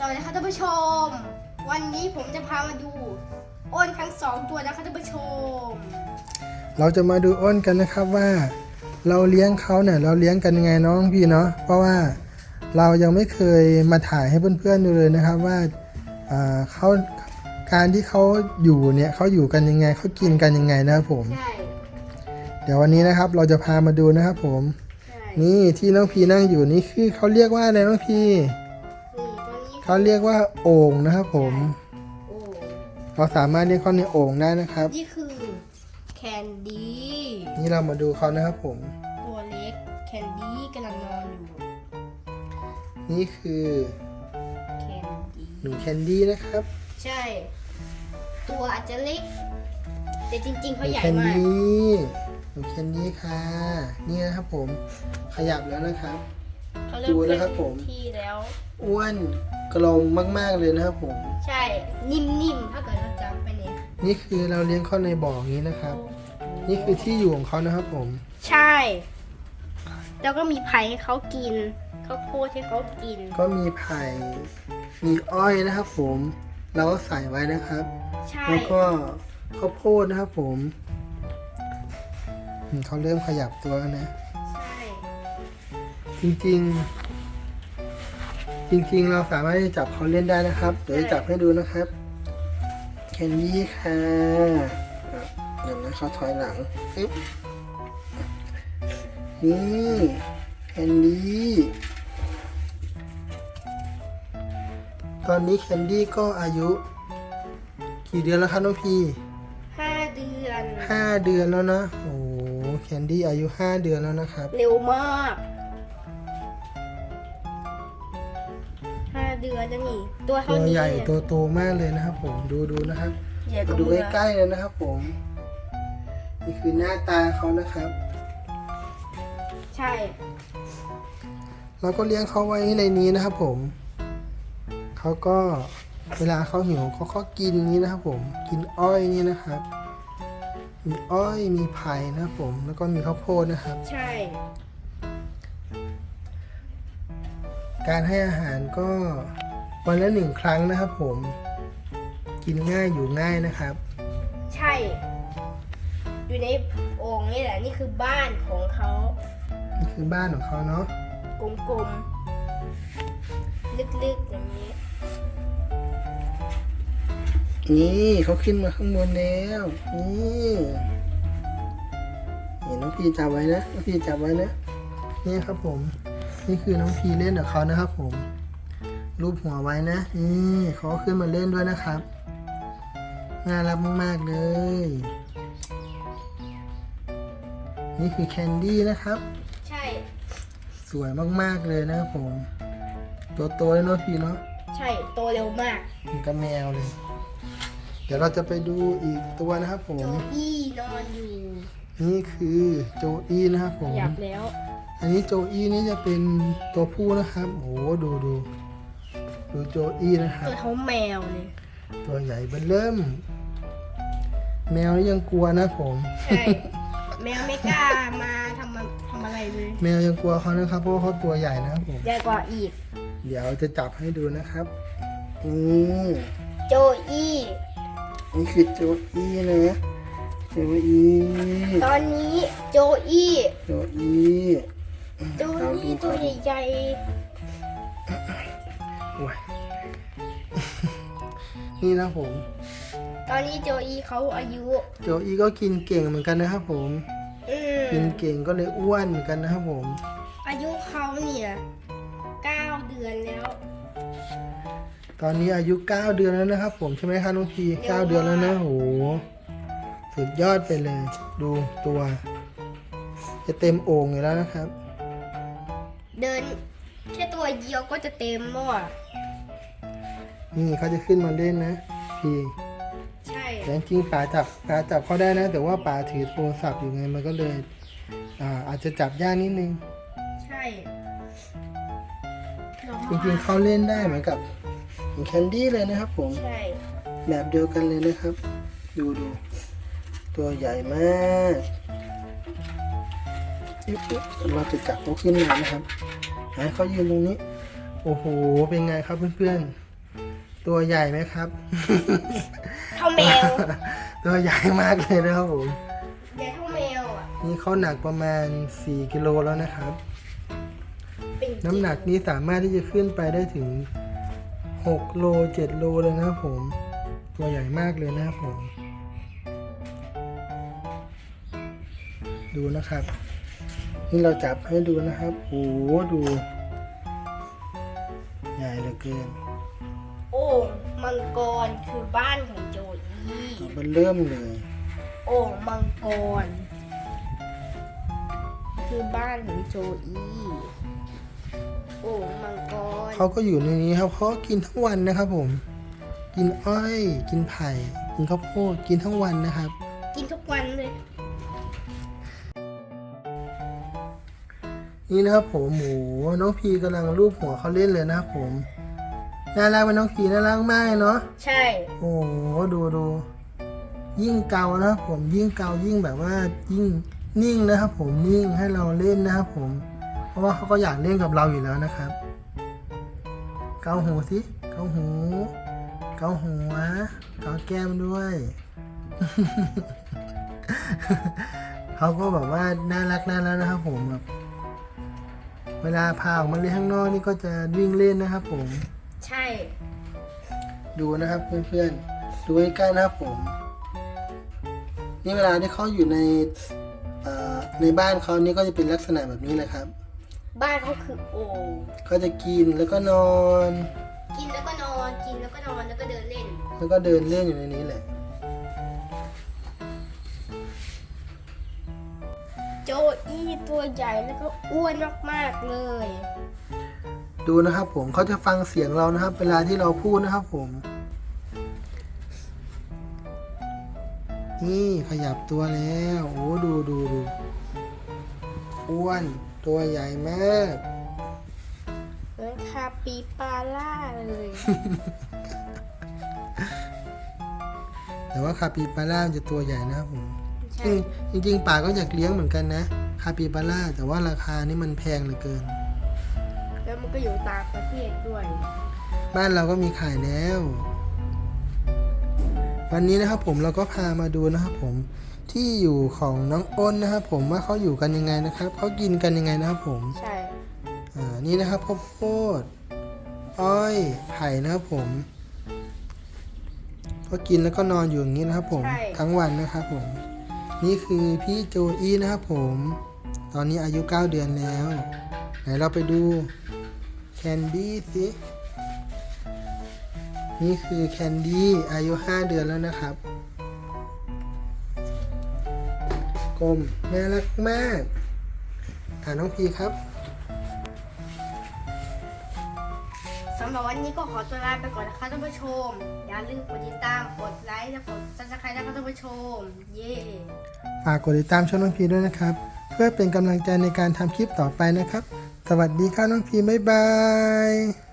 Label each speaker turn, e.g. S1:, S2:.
S1: สวัสดีครับท่านผู้ชม วันนี้ผมจะพามาดูอ้นทั้งสองตัวนะครับท่านผู้ชม
S2: เราจะมาดูอ้นกันนะครับว่า เราเลี้ยงเขาเนี่ยเราเลี้ยงกันยังไงน้องพี่เนาะเพราะว่าเรายังไม่เคยมาถ่ายให้เพื่อนๆดูเลยนะครับว่าอ่าเขาการที่เขาอยู่เนี่ยเขาอยู่กันยังไงเขากินกันยังไงนะครับผม
S1: ใช่
S2: เดี๋ยววันนี้นะครับเราจะพามาดูนะครับผม
S1: ใช่
S2: นี่ที่น้องพีนั่งอยู่นี่คือเขาเรียกว่าอะไรน้องพี
S1: นี่ตัวนี้
S2: เขาเรียกว่าโอ่งนะครับผม
S1: โอ้
S2: เราสามารถเรียกเขาในโอ่งได้นะครับ
S1: นี่คือแคนดี้
S2: นี่เรามาดูเขานะครับผม
S1: ตัวเล็กแคนดี้กำลังนอนอยู่
S2: นี่คือ
S1: แคนดี้
S2: หนูแคนดี้นะครับ
S1: ใช่ ตัวอาจจะเล็ก แต่จริงๆ
S2: ห
S1: เขา
S2: นู
S1: ใหญ่
S2: แคน
S1: มาก
S2: ดี้หนูแคนดี้ค่ะนี่นะครับผม ขยับแล้วนะครับ
S1: เขาเริ่ม
S2: ดู
S1: เคลื่
S2: นะครับผม
S1: อนที่แล้ว
S2: อ้วน กลมมาก ๆเลยนะครับผม
S1: ใช่ นิ่มๆ ถ้าเกิดเราจำไปเนี่ย
S2: นี่คือเราเลี้ยงเขาในบ่ออย่างนี้นะครับ นี่คือที่อยู่ของเขานะครับผม
S1: ใช่ แล้วก็มีไผ่ให้เขากินข้าวโพดให้เขากิน
S2: ก็มีไผ่ มีอ้อยนะครับผม เราก็ใส่ไว้นะครับ
S1: ใช่
S2: แล้วก็ข้าวโพดนะครับผมอืมเขาเริ่มขยับตัวแล้วนะ
S1: ใช่
S2: จริงๆ จริงๆเราสามารถที่จะจับเขาเล่นได้นะครับ เดี๋ยวจะจับให้ดูนะครับแคนดี้ค่ะอะเดี๋ยวนะเขาถอยหลังปึ๊บนี่แคนดี้ตอนนี้แคนดี้ก็อายุ กี่เดือนแล้วครับน้องพี
S1: ห้าเดือน
S2: ห้าเดือนแล้วนะโอ้โหแคนดี้อายุห้าเดือนแล้วนะครับ
S1: เร็วมาก ดือนแล้วนี่ตัวเท่า
S2: ตัว
S1: นี้
S2: ใหญ่ตัวโตมากเลยนะครับ ผมดูดูนะครับ
S1: ใหญ่ก
S2: มา
S1: ว่า
S2: ดู
S1: มือ
S2: ใกล้ๆเลยนะครับ ผม นี่คือหน้าตาเขานะครับ
S1: ใช่
S2: เราก็เลี้ยงเขาไว้ในนี้นะครับ ผม เขาก็เวลาเขาหิวเขาก็กินนี้นะครับ ผม กินอ้อยนี่นะครับ มีอ้อยมีไผ่นะครับผม แล้วก็มีข้าวโพดนะครับ
S1: ใช่
S2: การให้อาหารก็วันละหนึ่งครั้งนะครับผม กินง่ายอยู่ง่ายนะครับ
S1: ใช่ อยู่ในโอ่งนี่แหละนี่คือบ้านของเขา
S2: นี่คือบ้านของเขาเนาะ
S1: กลมๆลึกๆอย่างนี้
S2: นี่เขาขึ้นมาข้างบนแล้วนี่นี่น้องพีจับไว้นะน้องพีจับไว้นะนี่ครับผม นี่คือน้องพีเล่นกับเขานะครับผม รูปหัวไว้นะนี่เขาก็ขึ้นมาเล่นด้วยนะครับ น่ารักมากๆเลย นี่คือแคนดี้นะครับ
S1: ใช่
S2: สวยมากๆเลยนะครับผม ตัวโตเลยเนาะพี่เนาะ
S1: ใช่ โตเร็วมาก
S2: เหมันกับแมวเลย เดี๋ยวเราจะไปดูอีกตัวนะครับผ
S1: โจ
S2: ม
S1: อี้นอนอยู่
S2: นี่คือโจอี้นะครับผ
S1: ข
S2: ม
S1: ยับแล้ว
S2: อันนี้โจอี้นี่จะเป็นตัวผู้นะครับ โอ้โหดูดูดูโจอี้นะครับ
S1: ตัวเท้าแมวเลย
S2: ตัวใหญ่เบ้อเริ่ม แมวนี่ยังกลัวนะผม
S1: ใช่ แมวไม่กล้ามาทำมาทำอะไรเลย
S2: แมวยังกลัวเขานะครับ เพราะว่าเขาตัวใหญ่นะครับผม
S1: ใหญ่กว่าอีก
S2: เดี๋ยวจะจับให้ดูนะครับอืม
S1: โจอี้
S2: นี่คือโจอี้นะโจอี้
S1: ตอนนี้โจอี้
S2: โจอี้
S1: โจอี้ตัวใหญ่
S2: โอ้ยนี่นะผม
S1: ๆ ตอนนี้โจอี้เขาอายุ
S2: โจอี้ก็กินเก่งเหมือนกันนะครับผม
S1: อื
S2: กิน
S1: ม
S2: เก่งก็เลยอ้วนเหมือนกันนะครับผม
S1: อายุเขาเนี่ยเก้าเดือนแล้ว
S2: ตอนนี้อายุ 9 เดือนแล้วนะครับ ผมใช่ไหมคะน้องพี
S1: เร็วมาก
S2: 9เดือนแล้วนะโหสุดยอดไปเลย ดูตัว จะเต็มโอ่งอยู่แล้วนะครับ
S1: เดินแค่ตัวเดียวก็จะเต็มแล้วอะ
S2: นี่เขาจะขึ้นมาเล่นนะพี
S1: ใช่
S2: แต่จริงๆป๋าจับป๋าจับเขาได้นะ แต่ว่าป๋าถือโทรศัพท์อยู่ไงมันก็เลยอ่าอาจจะจับยากนิดนึง
S1: ใช่
S2: จริงๆเขาเล่นได้เหมือนกับเหมือนแคนดี้เลยนะครับผม
S1: ใช่
S2: แบบเดียวกันเลยนะครับ ดูดู ตัวใหญ่มากอึ๊บอึ๊บ เราจะจับเขาขึ้นมานะครับให้เขายืนตรงนี้ โอ้โห เป็นไงครับเพื่อนตัวใหญ่ไหมครับ
S1: เท่าแมว
S2: ตัวใหญ่มากเลยนะครับผม
S1: ใหญ่เท่าแมวอะ
S2: นี่เขาหนักประมาณ 4 กิโลแล้วนะครับ
S1: เป็น
S2: น้ำหนักนี้สามารถที่จะขึ้นไปได้ถึง 6 โล 7 โลเลยนะครับผม ตัวใหญ่มากเลยนะครับผม ดูนะครับ นี่เราจับให้ดูนะครับ โอ้โหดู ใหญ่เหลือเกิน
S1: โอ่งมังกรคือบ้านของโจอี้
S2: ตัวมันเริ่มเลย
S1: โอ่งมังกร คือบ้านของโจอี้โอ่งมังกร
S2: เขาก็อยู่ในนี้ครับเขากินทั้งวันนะครับผม กินอ้อย กินไผ่ กินข้าวโพด กินทั้งวันนะครับ
S1: กินทุกวันเลย
S2: นี่นะครับผมโหน้องพีกำลังรูปหัวเขาเล่นเลยนะครับผมน่ารักไหมน้องพีน่ารักมากเลยเนาะ
S1: ใช่
S2: โอ้โหดูดูยิ่งเกานะครับผมยิ่งเกายิ่งแบบว่ายิ่งนิ่งนะครับ ผมนิ่งให้เราเล่นนะครับผม เพราะว่าเขาก็อยากเล่นกับเราอยู่แล้วนะครับ เกาหูสิเกาหู เกาหัวเกาแก้มด้วยเขาก็แบบว่าน่ารักน่ารักนะครับผมแบบ เวลาพาออกมาเล่นข้างนอกนี่ก็จะวิ่งเล่นนะครับผม
S1: ใช่
S2: ดูนะครับเพื่อนๆ ดูใกล้ๆนะครับผม นี่เวลาที่เขาอยู่ในเอ่อในบ้านเขานี่ก็จะเป็นลักษณะแบบนี้เลยครับ
S1: บ้านเขาคือโอ่ง
S2: เขาจะกินแล้วก็นอน
S1: กินแล้วก็นอน กินแล้วก็นอนแล้วก็เดินเล่น
S2: แล้วก็เดินเล่นอยู่ในนี้แหละ
S1: โจอี้ตัวใหญ่แล้วก็อ้วนมากๆเลย
S2: ดูนะครับผมเขาจะฟังเสียงเรานะครับ เวลาที่เราพูดนะครับผม นี่ขยับตัวแล้ว โอ้ดูดูดูอ้วนตัวใหญ่มาก
S1: เหมือนคาปิปาร่าเลย
S2: แต่ว่าคาปิบาร่ามันจะตัวใหญ่นะครับผม
S1: ใช่
S2: จริงจริงๆป่าก็อยากเลี้ยงเหมือนกันนะคาปิบาร่าแต่ว่าราคานี่มันแพงเหลือเกิน
S1: แล้วมันก็อยู่ต่างประเทศด้วย
S2: บ้านเราก็มีขายแล้ว วันนี้นะครับผมเราก็พามาดูนะครับผมที่อยู่ของน้องอ้นนะครับผมว่าเขาอยู่กันยังไงนะครับเขากินกันยังไงนะครับผม
S1: ใช่
S2: อ่านี่นะครับข้าวโพดอ้อยไผ่นะครับผมก็กินแล้วก็นอนอยู่อย่างนี้นะครับผมทั้งวันนะครับผม นี่คือพี่โจอี้นะครับผม ตอนนี้อายุ 9 เดือนแล้ว ไหนเราไปดูแคนดี้สิ นี่คือแคนดี้อายุ 5 เดือนแล้วนะครับ กลมน่ารักมาก อ่าน้องพีครับำ
S1: หรับวันนี้ก็ขอตัวลาไปก่อนนะคะท่านผู้ชม อย่าลืมกดติดตาม กดไลค์และกดซับสไครต์นะคะท่านผู้ชม เย่
S2: ฝากกดติดตามช่องน้องพีด้วยนะครับ เพื่อเป็นกำลังใจในการทำคลิปต่อไปนะครับ สวัสดีครับน้องพีบ๊ายบาย